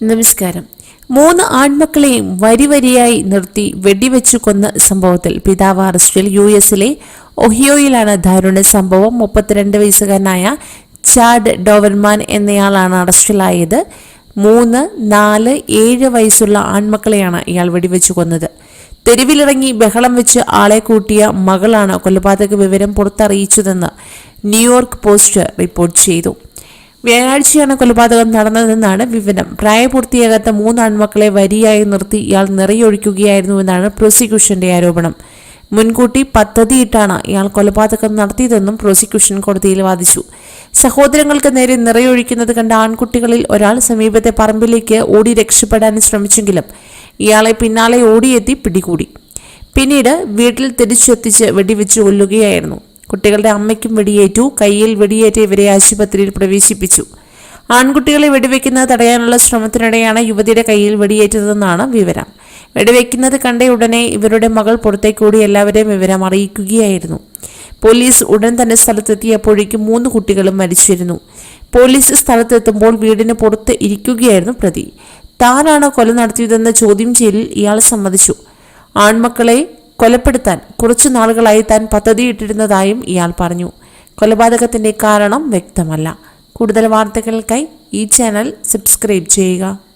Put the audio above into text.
നമസ്കാരം. മൂന്ന് ആൺമക്കളെയും വരിവരിയായി നിർത്തി വെടിവെച്ചു കൊന്ന സംഭവത്തിൽ പിതാവ് അറസ്റ്റിൽ യു എസിലെ ഒഹിയോയിലാണ് ദാരുണ സംഭവം. മുപ്പത്തിരണ്ട് വയസ്സുകാരനായ ചാഡ് ഡോവർമാൻ എന്നയാളാണ് അറസ്റ്റിലായത്. മൂന്ന് നാല് ഏഴ് വയസ്സുള്ള ആൺമക്കളെയാണ് ഇയാൾ വെടിവെച്ചു കൊന്നത്. തെരുവിലിറങ്ങി ബഹളം വെച്ച് ആളെ കൂട്ടിയ മകളാണ് കൊലപാതക വിവരം പുറത്തറിയിച്ചതെന്ന് ന്യൂയോർക്ക് പോസ്റ്റ് റിപ്പോർട്ട് ചെയ്തു. വ്യാഴാഴ്ചയാണ് കൊലപാതകം നടന്നതെന്നാണ് വിവരം. പ്രായപൂർത്തിയാകാത്ത മൂന്ന് ആൺമക്കളെ വരിയായി നിർത്തി ഇയാൾ നിറയൊഴിക്കുകയായിരുന്നുവെന്നാണ് പ്രോസിക്യൂഷന്റെ ആരോപണം. മുൻകൂട്ടി പദ്ധതിയിട്ടാണ് ഇയാൾ കൊലപാതകം നടത്തിയതെന്നും പ്രോസിക്യൂഷൻ കോടതിയിൽ വാദിച്ചു. സഹോദരങ്ങൾക്ക് നേരെ നിറയൊഴിക്കുന്നത് കണ്ട ആൺകുട്ടികളിൽ ഒരാൾ സമീപത്തെ പറമ്പിലേക്ക് ഓടി രക്ഷപ്പെടാൻ ശ്രമിച്ചെങ്കിലും ഇയാളെ പിന്നാലെ ഓടിയെത്തി പിടികൂടി. പിന്നീട് വീട്ടിൽ തിരിച്ചെത്തിച്ച് വെടിവെച്ച് കൊല്ലുകയായിരുന്നു. കുട്ടികളുടെ അമ്മയ്ക്കും വെടിയേറ്റു. കയ്യിൽ വെടിയേറ്റ ഇവരെ ആശുപത്രിയിൽ പ്രവേശിപ്പിച്ചു. ആൺകുട്ടികളെ വെടിവെക്കുന്നത് തടയാനുള്ള ശ്രമത്തിനിടെയാണ് യുവതിയുടെ കയ്യിൽ വെടിയേറ്റതെന്നാണ് വിവരം. വെടിവെക്കുന്നത് കണ്ട ഉടനെ ഇവരുടെ മകൾ പുറത്തേക്കൂടി എല്ലാവരെയും വിവരം അറിയിക്കുകയായിരുന്നു. പോലീസ് ഉടൻ തന്നെ സ്ഥലത്തെത്തിയപ്പോഴേക്കും മൂന്ന് കുട്ടികളും മരിച്ചിരുന്നു. പോലീസ് സ്ഥലത്തെത്തുമ്പോൾ വീടിന് പുറത്ത് ഇരിക്കുകയായിരുന്നു പ്രതി. താനാണ് കൊല നടത്തിയതെന്ന ചോദ്യം ചെയ്യലിൽ ഇയാൾ സമ്മതിച്ചു. ആൺമക്കളെ കൊലപ്പെടുത്താൻ കുറച്ചു നാളുകളായി താൻ പദ്ധതിയിട്ടിരുന്നതായും ഇയാൾ പറഞ്ഞു. കൊലപാതകത്തിന്റെ കാരണം വ്യക്തമല്ല. കൂടുതൽ വാർത്തകൾക്കായി ഈ ചാനൽ സബ്സ്ക്രൈബ് ചെയ്യുക.